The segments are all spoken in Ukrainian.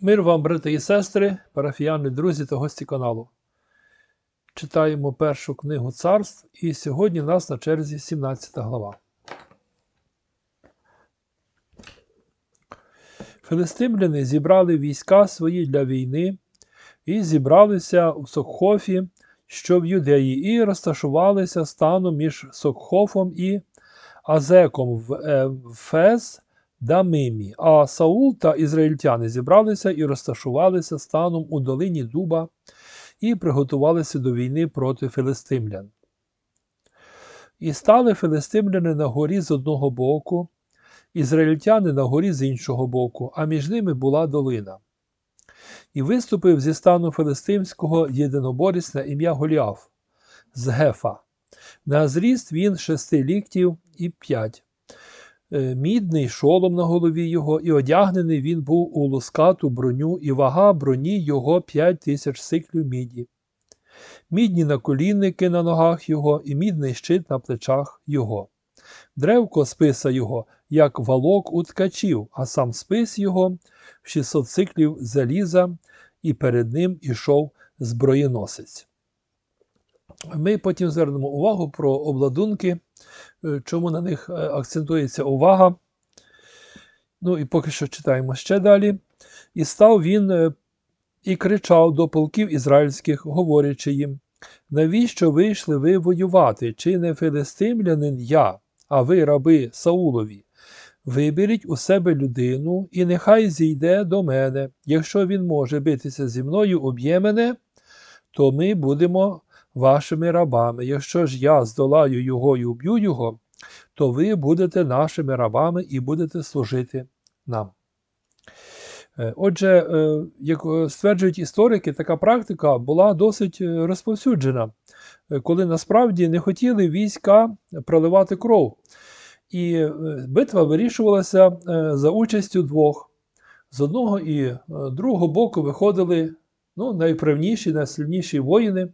Мир вам, брати і сестри, парафіяни, друзі та гості каналу. Читаємо першу книгу царств, і сьогодні в нас на черзі 17 глава. Филистимляни зібрали війська свої для війни і зібралися у Сокхофі, що в Юдеї, і розташувалися станом між Сокхофом і Азеком в е, в Фез Дамимі. А Саул та ізраїльтяни зібралися і розташувалися станом у долині Дуба і приготувалися до війни проти филистимлян. І стали филистимляни на горі з одного боку, ізраїльтяни на горі з іншого боку, а між ними була долина. І виступив зі стану филистимського єдиноборець на ім'я Голіаф з Гефа. На зріст він шести ліктів і п'ять. Е, Мідний шолом на голові його, і одягнений він був у лускату броню, і вага броні його п'ять тисяч сиклів міді. Мідні наколінники на ногах його, і мідний щит на плечах його. Древко списа його, як валок у ткачів, а сам спис його в 600 циклів заліза, і перед ним ішов зброєносець. Ми потім звернемо увагу про обладунки, е, чому на них е, акцентується увага. Ну і поки що читаємо ще далі. І став він е, і кричав до полків ізраїльських, говорячи їм: навіщо вийшли ви воювати? Чи не филистимлянин я, а ви раби Саулові? Виберіть у себе людину, і нехай зійде до мене. Якщо він може битися зі мною, уб'є мене, то ми будемо вашими рабами. Якщо ж я здолаю його і уб'ю його, то ви будете нашими рабами і будете служити нам. Е, Отже, е, як стверджують історики, така практика була досить е, розповсюджена, коли насправді не хотіли війська проливати кров. І битва вирішувалася за участю двох. З одного і другого боку виходили ну, найправніші, найсильніші воїни.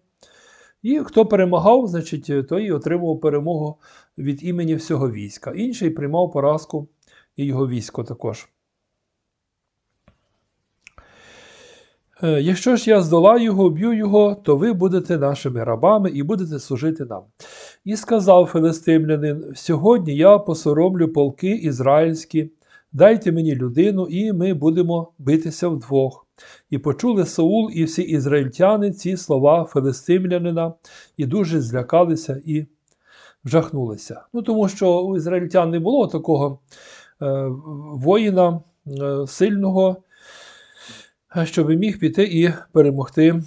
І хто перемагав, значить, той і отримував перемогу від імені всього війська. Інший приймав поразку і його військо також. Е, Якщо ж я здолаю його, б'ю його, то ви будете нашими рабами і будете служити нам. І сказав филистимлянин: Сьогодні я посоромлю полки ізраїльські, дайте мені людину, і ми будемо битися вдвох. І почули Саул і всі ізраїльтяни ці слова филистимлянина, і дуже злякалися і вжахнулися. Ну, Тому що у ізраїльтян не було такого е, воїна е, сильного, щоб міг піти і перемогти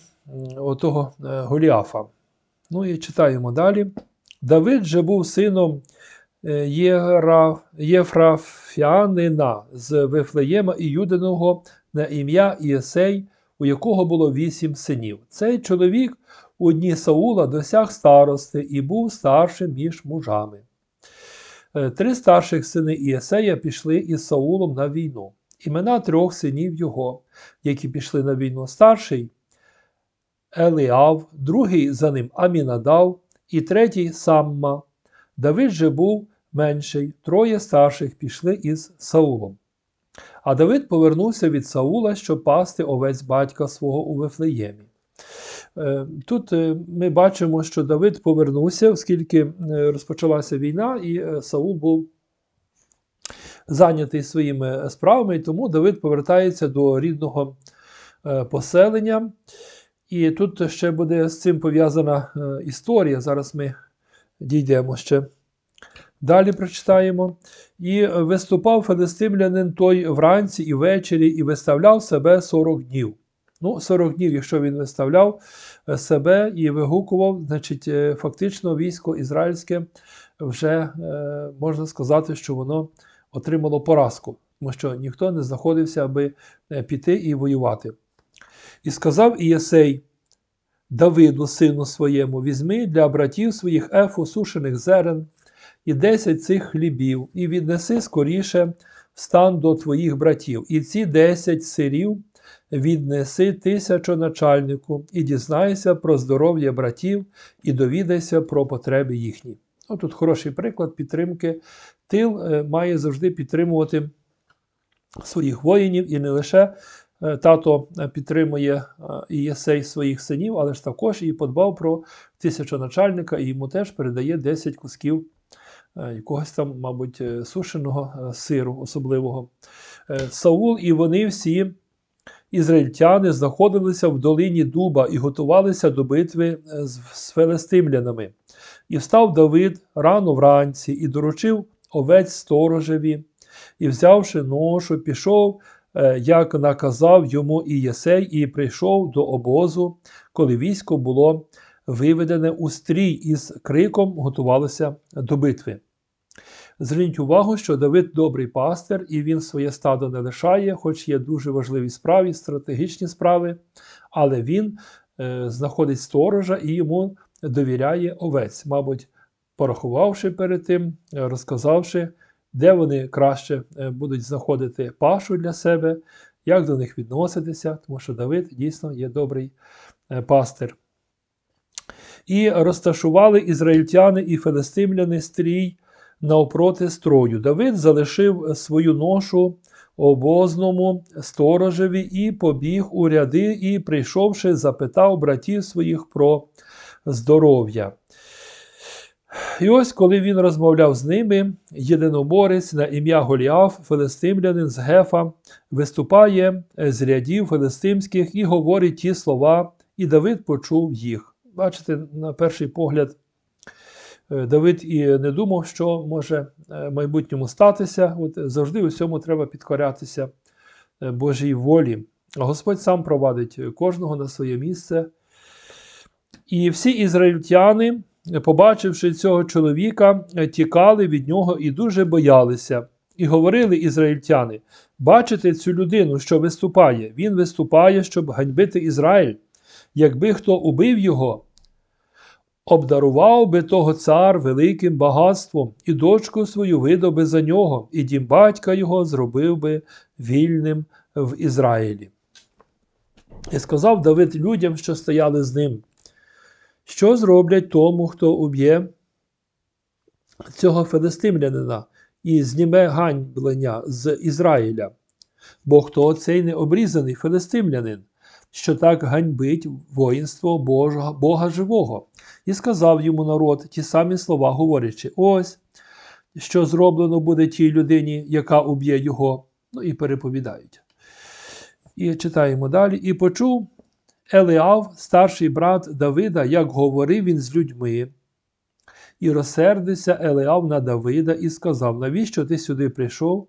отого е, Голіафа. Ну і читаємо далі. Давид же був сином Єра... Єфрафіанина з Вифлеєма і Юдиного на ім'я Ієсей, у якого було вісім синів. Цей чоловік у дні Саула досяг старости і був старшим між мужами. Е, Три старших сини Ієсея пішли із Саулом на війну. Імена трьох синів його, які пішли на війну старший Еліав, другий за ним Амінадав і третій Самма. Давид же був менший, троє старших пішли із Саулом. А Давид повернувся від Саула, щоб пасти овець батька свого у Вифлеємі. Е, тут е, ми бачимо, що Давид повернувся, оскільки е, розпочалася війна, і Саул був зайнятий своїми справами, і тому Давид повертається до рідного поселення. І тут ще буде з цим пов'язана історія. Зараз ми дійдемо ще. Далі прочитаємо. І виступав филистимлянин той вранці і ввечері, і виставляв себе 40 днів. Ну, 40 днів, якщо він виставляв себе і вигукував, значить, фактично військо ізраїльське вже можна сказати, що воно отримало поразку, тому що ніхто не знаходився, аби піти і воювати. І сказав Ієсей Давиду, сину своєму, візьми для братів своїх ефу сушених зерен і десять цих хлібів, і віднеси скоріше в стан до твоїх братів, і ці десять сирів віднеси тисячоначальнику, і дізнайся про здоров'я братів, і довідайся про потреби їхні. О, тут хороший приклад підтримки. Тил е, має завжди підтримувати своїх воїнів і не лише е, тато е, підтримує Єсей своїх синів, але ж також і подбав про тисячоначальника, і йому теж передає 10 кусків якогось там, мабуть, е, сушеного е, сиру особливого. Е, Саул і вони всі ізраїльтяни знаходилися в долині Дуба і готувалися до битви е, з филистимлянами. І встав Давид рано вранці і доручив овець сторожеві, і, взявши ношу, пішов, е, як наказав йому і Єсей, і прийшов до обозу, коли військо було виведене у стрій і з криком готувалося до битви. Зверніть увагу, що Давид добрий пастир, і він своє стадо не лишає, хоч є дуже важливі справи, стратегічні справи, але він е, знаходить сторожа і йому довіряє овець, мабуть, порахувавши перед тим, розказавши, де вони краще е, будуть знаходити пашу для себе, як до них відноситися, тому що Давид дійсно є добрий е, пастир. І розташували ізраїльтяни і филистимляни стрій навпроти строю. Давид залишив свою ношу обозному сторожеві і побіг у ряди, і, прийшовши, запитав братів своїх про здоров'я. І ось, коли він розмовляв з ними, єдиноборець на ім'я Голіаф, филистимлянин з Гефа, виступає з рядів филистимських і говорить ті слова, і Давид почув їх. Бачите, на перший погляд, е, Давид і не думав, що може е, в майбутньому статися. От завжди усьому треба підкорятися е, Божій волі. Господь сам провадить кожного на своє місце. І всі ізраїльтяни, побачивши цього чоловіка, тікали від нього і дуже боялися. І говорили ізраїльтяни: бачите цю людину, що виступає, він виступає, щоб ганьбити Ізраїль. Якби хто убив його, обдарував би того цар великим багатством, і дочку свою видав би за нього, і дім батька його зробив би вільним в Ізраїлі. І сказав Давид людям, що стояли з ним. Що зроблять тому, хто уб'є цього филистимлянина і зніме ганьблення з Ізраїля? Бо хто цей необрізаний филистимлянин, що так ганьбить воїнство Божого, Бога живого? І сказав йому народ ті самі слова, говорячи: ось, що зроблено буде тій людині, яка уб'є його. Ну і переповідають. І читаємо далі. І почув Елеав, старший брат Давида, як говорив він з людьми. І розсердився Елеав на Давида і сказав: Навіщо ти сюди прийшов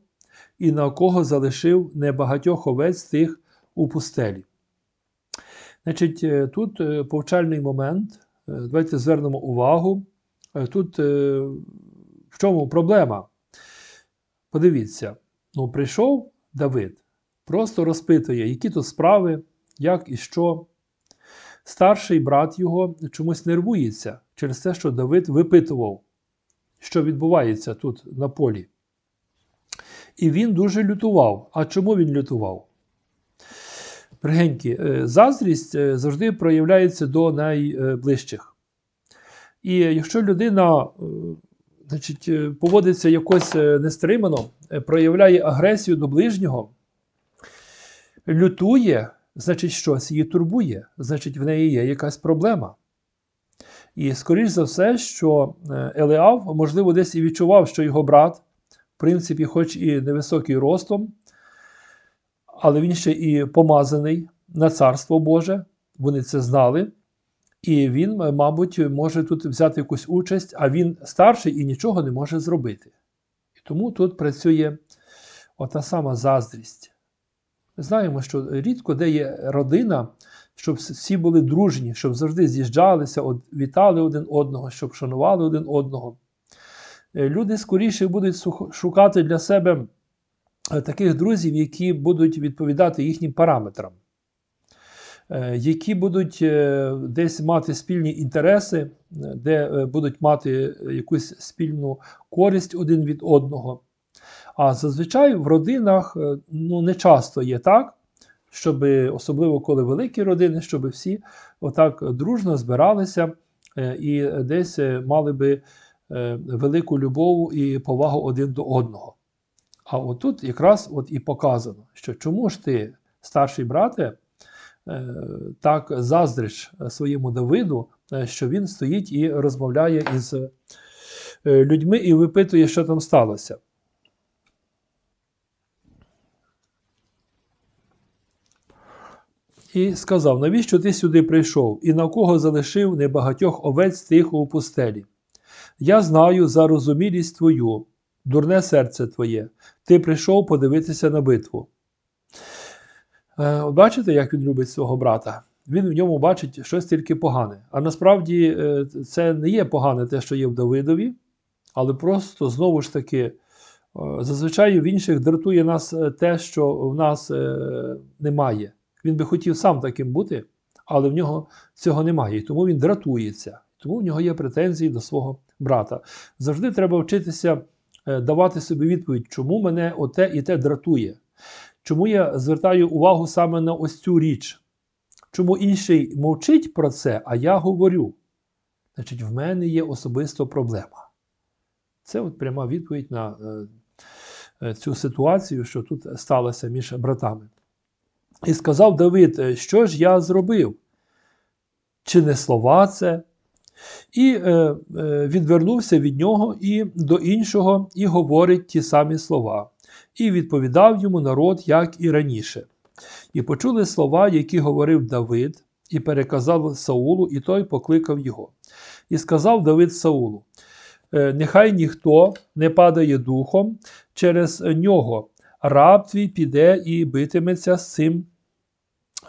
і на кого залишив небагатьох овець тих у пустелі? Значить, е, тут е, повчальний момент. Е, Давайте звернемо увагу. Тут в чому проблема? Подивіться, ну, прийшов Давид, просто розпитує, які то справи, як і що. Старший брат його чомусь нервується через те, що Давид випитував, що відбувається тут на полі. І він дуже лютував. А чому він лютував? Пригеньки, е, заздрість е, завжди проявляється до найближчих. І якщо людина е, значить, поводиться якось нестримано, проявляє агресію до ближнього, лютує, значить, щось її турбує, значить, в неї є якась проблема. І, скоріш за все, що Елеав, можливо, десь і відчував, що його брат, в принципі, хоч і невисокий ростом, але він ще і помазаний на царство Боже, вони це знали. І він, мабуть, може тут взяти якусь участь, а він старший і нічого не може зробити. І тому тут працює ота сама заздрість. Ми знаємо, що рідко де є родина, щоб всі були дружні, щоб завжди з'їжджалися, вітали один одного, щоб шанували один одного. Е, Люди скоріше будуть шукати для себе таких друзів, які будуть відповідати їхнім параметрам, е, які будуть е, десь мати спільні інтереси, е, де е, будуть мати якусь спільну користь один від одного. А зазвичай в родинах е, ну, не часто є так, щоб, особливо коли великі родини, щоб всі отак дружно збиралися е, і десь е, мали би е, велику любов і повагу один до одного. А отут якраз от і показано, що чому ж ти, старший брате, е, так заздриш своєму Давиду, е, що він стоїть і розмовляє із е, людьми і випитує, що там сталося. І сказав: навіщо ти сюди прийшов, і на кого залишив небагатьох овець тихо у пустелі? Я знаю зарозумілість твою, дурне серце твоє, ти прийшов подивитися на битву. Е, от бачите, як він любить свого брата? Він в ньому бачить щось тільки погане. А насправді е, це не є погане те, що є в Давидові, але просто знову ж таки, е, зазвичай в інших дратує нас е, те, що в нас е, немає. Він би хотів сам таким бути, але в нього цього немає. І тому він дратується. Тому в нього є претензії до свого брата. Завжди треба вчитися е, давати собі відповідь, чому мене оте і те дратує. Чому я звертаю увагу саме на ось цю річ? Чому інший мовчить про це, а я говорю? Значить, в мене є особисто проблема. Це от пряма відповідь на е, е, цю ситуацію, що тут сталося між братами. І сказав Давид, «Е, що ж я зробив? Чи не слова це? І е, е, відвернувся від нього і до іншого, і говорить ті самі слова. І відповідав йому народ, як і раніше. І почули слова, які говорив Давид, і переказав Саулу, і той покликав його. І сказав Давид Саулу: «Е, Нехай ніхто не падає духом через нього. Раб твій піде і битиметься з цим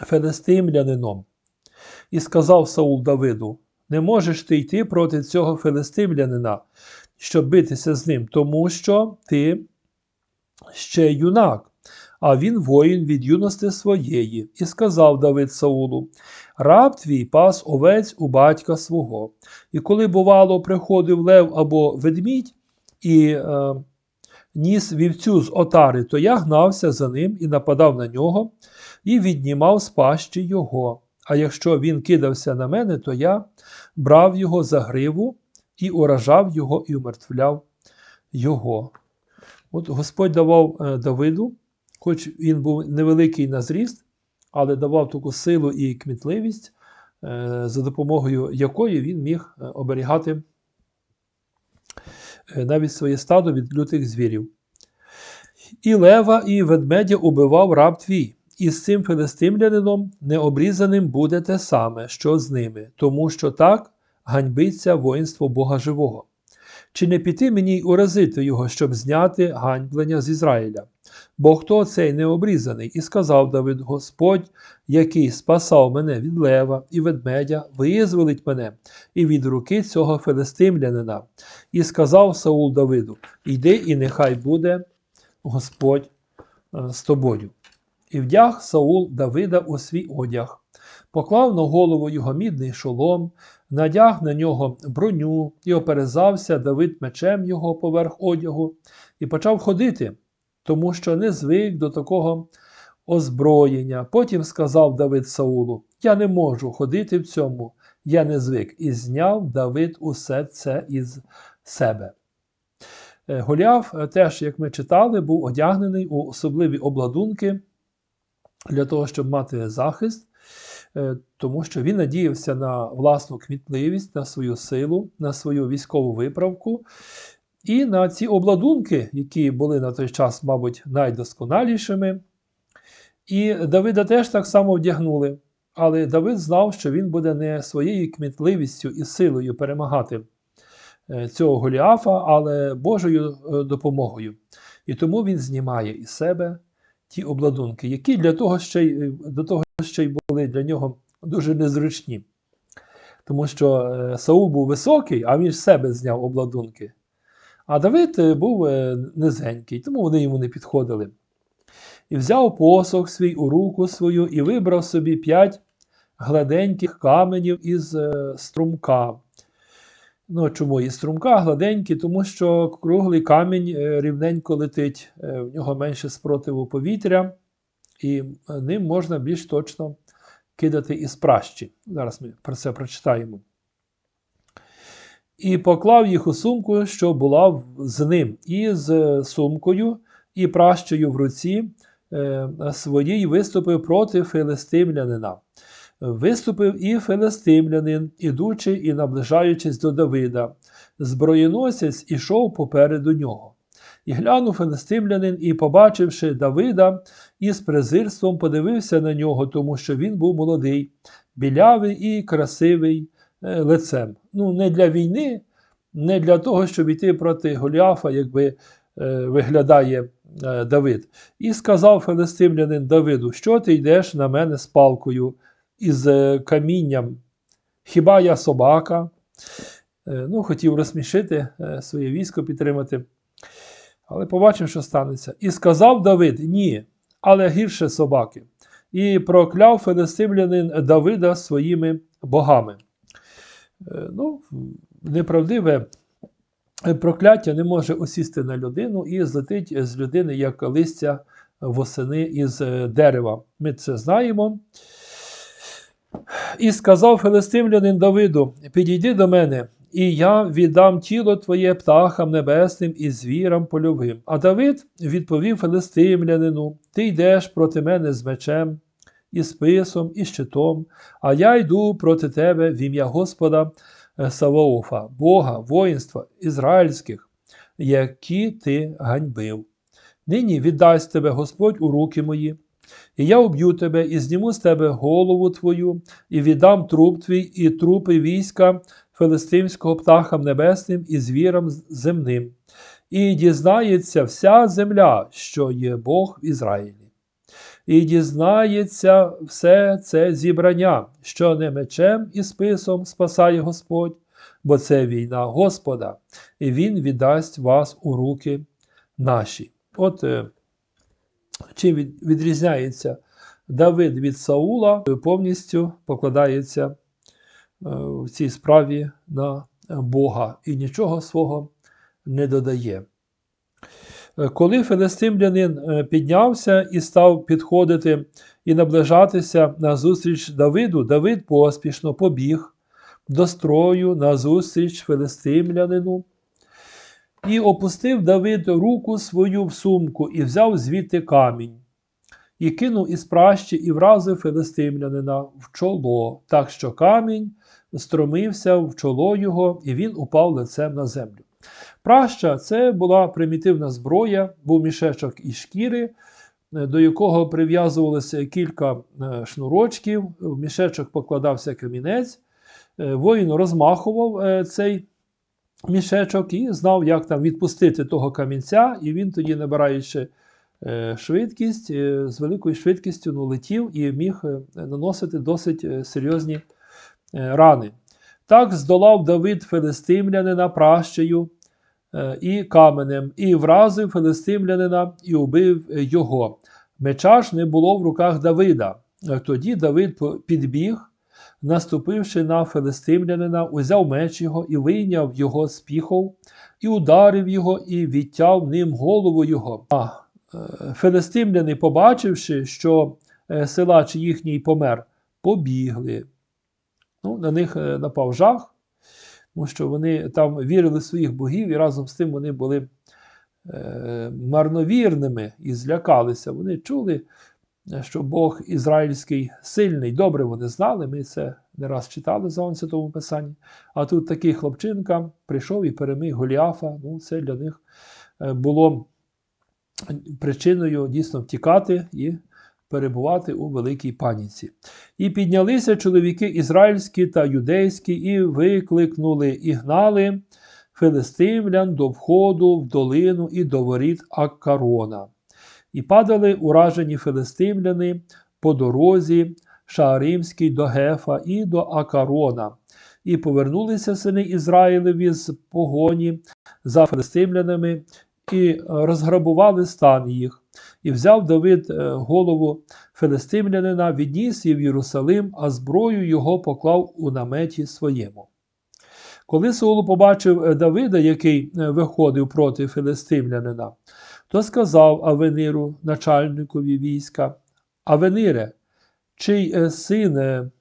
филистимлянином. І сказав Саул Давиду: Не можеш ти йти проти цього филистимлянина, щоб битися з ним, тому що ти ще юнак, а він воїн від юності своєї. І сказав Давид Саулу: Раб твій пас овець у батька свого. І коли, бувало, приходив лев або ведмідь і е, ніс вівцю з отари, то я гнався за ним і нападав на нього, і віднімав з пащі його. А якщо він кидався на мене, то я брав його за гриву і уражав його і умертвляв його. От Господь давав е, Давиду, хоч він був невеликий на зріст, але давав таку силу і кмітливість, е, за допомогою якої він міг е, оберігати навіть своє стадо від лютих звірів. І лева, і ведмедя убивав раб твій, і з цим филистимлянином необрізаним буде те саме, що з ними, тому що так ганьбиться воїнство Бога Живого. Чи не піти мені й уразити його, щоб зняти ганьблення з Ізраїля? Бо хто цей необрізаний? І сказав Давид Господь, який спасав мене від лева і ведмедя, визволить мене і від руки цього филистимлянина. І сказав Саул Давиду: Йди, і нехай буде Господь е, з тобою. І вдяг Саул Давида у свій одяг, поклав на голову його мідний шолом, надяг на нього броню і оперезався Давид мечем його поверх одягу, і почав ходити, тому що не звик до такого озброєння. Потім сказав Давид Саулу: Я не можу ходити в цьому, я не звик, і зняв Давид усе це із себе. Е, Голіаф е, теж, як ми читали, був одягнений у особливі обладунки для того, щоб мати захист, е, тому що він надіявся на власну кмітливість, на свою силу, на свою військову виправку і на ці обладунки, які були на той час, мабуть, найдосконалішими. І Давида теж так само вдягнули. Але Давид знав, що він буде не своєю кмітливістю і силою перемагати цього Голіафа, але Божою допомогою. І тому він знімає із себе ті обладунки, які для того ще й, до того ще й були для нього дуже незручні. Тому що Саул був високий, а він з себе зняв обладунки. А Давид був низенький, тому вони йому не підходили. І взяв посох свій у руку свою і вибрав собі п'ять гладеньких каменів із струмка. Ну, Чому і струмка гладенький? Тому що круглий камінь рівненько летить, в нього менше спротиву повітря, і ним можна більш точно кидати із пращі. Зараз ми про це прочитаємо. І поклав їх у сумку, що була з ним, і з сумкою, і пращею в руці, е, своїй виступив проти филистимлянина. Виступив і филистимлянин, ідучи і наближаючись до Давида. Зброєносець ішов попереду нього. І глянув филистимлянин і, побачивши Давида, із презирством подивився на нього, тому що він був молодий, білявий і красивий е, лицем. Ну, не для війни, не для того, щоб йти проти Голіафа, якби е, виглядає е, Давид. І сказав филистимлянин Давиду, що ти йдеш на мене з палкою із е, камінням? Хіба я собака? Е, ну, хотів розсмішити е, своє військо підтримати. Але побачимо, що станеться. І сказав Давид: Ні, але гірше собаки. І прокляв филистимлянин Давида своїми богами. Ну, неправдиве прокляття не може осісти на людину і злетить з людини, як листя восени із дерева. Ми це знаємо. І сказав филистимлянин Давиду: Підійди до мене, і я віддам тіло твоє птахам небесним і звірам польовим. А Давид відповів филистимлянину: Ти йдеш проти мене з мечем, і списом, і щитом, а я йду проти тебе в ім'я Господа е, Саваофа, Бога, воїнства ізраїльських, які ти ганьбив. Нині віддасть тебе Господь у руки мої. І я уб'ю тебе, і зніму з тебе голову твою, і віддам труп твій, і трупи війська филистимського птахам небесним і звірам земним. І дізнається вся земля, що є Бог в Ізраїлі. І дізнається все це зібрання, що не мечем і списом спасає Господь, бо це війна Господа, і Він віддасть вас у руки наші. От е, чим відрізняється Давид від Саула, повністю покладається е, в цій справі на Бога і нічого свого не додає. Е, Коли филистимлянин е, піднявся і став підходити і наближатися на зустріч Давиду, Давид поспішно побіг до строю на зустріч филистимлянину. І опустив Давид руку свою в сумку і взяв звідти камінь, і кинув із пращі і вразив филистимлянина в чоло, так що камінь стромився в чоло його, і він упав лицем на землю. Праща це була примітивна зброя, був мішечок із шкіри, до якого прив'язувалося кілька е, шнурочків, в мішечок покладався камінець. Е, Воїн розмахував е, цей мішечок і знав, як там відпустити того камінця, і він тоді, набираючи е, швидкість, е, з великою швидкістю ну, летів і міг е, наносити досить серйозні рани. Так здолав Давид филистимлянина пращею і каменем, і вразив филистимлянина і убив його. Меча ж не було в руках Давида. Тоді Давид підбіг, наступивши на филистимлянина, узяв меч його і вийняв його з піхов, і ударив його, і відтяв ним голову його. А е, филистимляни, побачивши, що е, силач їхній помер, побігли. Ну, на них е, напав жах, тому що вони там вірили в своїх богів, і разом з тим вони були марновірними і злякалися. Вони чули, що Бог ізраїльський сильний. Добре вони знали, ми це не раз читали за Святому Писанні. А тут такий хлопчинка прийшов і переміг Голіафа. Ну, це для них е, було причиною дійсно втікати і перебувати у великій паніці. І піднялися чоловіки ізраїльські та юдейські, і викликнули, і гнали филистимлян до входу в долину і до воріт Аккарона. І падали уражені филистимляни по дорозі Шааримській до Гефа і до Акарона. І повернулися сини Ізраїлеві з погоні за филистимлянами і розграбували стан їх. І взяв Давид е, голову филистимлянина, відніс її в Єрусалим, а зброю його поклав у наметі своєму. Коли Саул побачив е, Давида, який е, виходив проти филистимлянина, то сказав Авениру, начальникові війська: Авенире, чий е, син, е,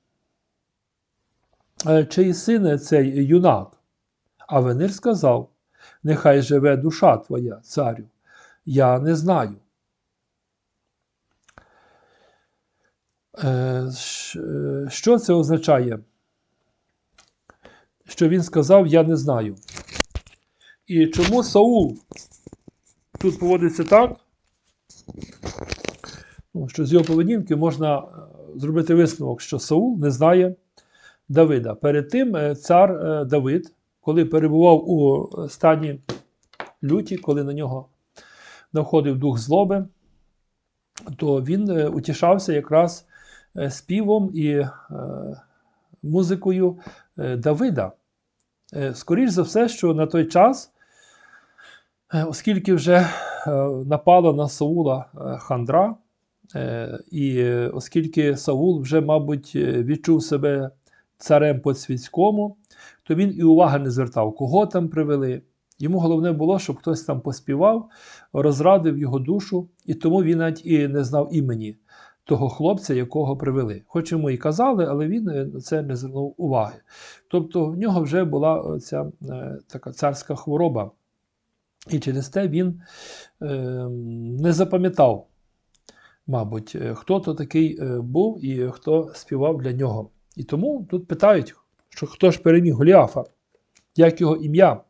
чий син цей юнак? Авенир сказав: Нехай живе душа твоя, царю, я не знаю. Е, Що це означає? Що він сказав, я не знаю. І чому Саул тут поводиться так? Ну, що з його поведінки можна е, зробити висновок, що Саул не знає Давида. Перед тим е, цар е, Давид, коли перебував у стані люті, коли на нього находив дух злоби, то він утішався якраз співом і музикою Давида. Е, Скоріш за все, що на той час, оскільки вже е, напала на Саула е, хандра, е, і е, оскільки Саул вже, мабуть, е, відчув себе царем по світському, то він і уваги не звертав, кого там привели. Йому головне було, щоб хтось там поспівав, розрадив його душу, і тому він навіть і не знав імені того хлопця, якого привели. Хоч йому і казали, але він е, на це не звернув уваги. Тобто в нього вже була ця е, така царська хвороба. І через те він е, не запам'ятав, мабуть, е, хто то такий е, був і хто співав для нього. І тому тут питають, що хто ж переміг Голіафа, як його ім'я.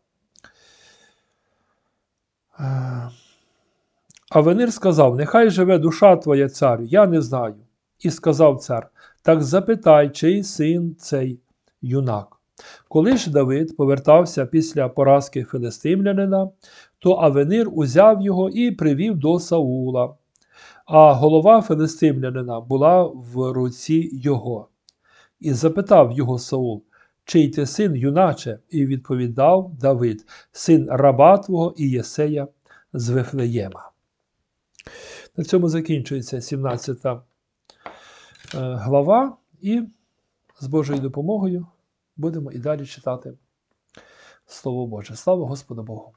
Е, Авенир сказав: Нехай живе душа твоя, царю, я не знаю. І сказав цар: Так запитай, чий син цей юнак. Коли ж Давид повертався після поразки филистимлянина, то Авенир узяв його і привів до Саула, а голова филистимлянина була в руці його. І запитав його Саул, чий ти син, юначе, і відповідав Давид, син раба твого і Єсея з Вифлеєма. На цьому закінчується 17 е, глава, і з Божою допомогою будемо і далі читати Слово Боже. Слава Господу Богу!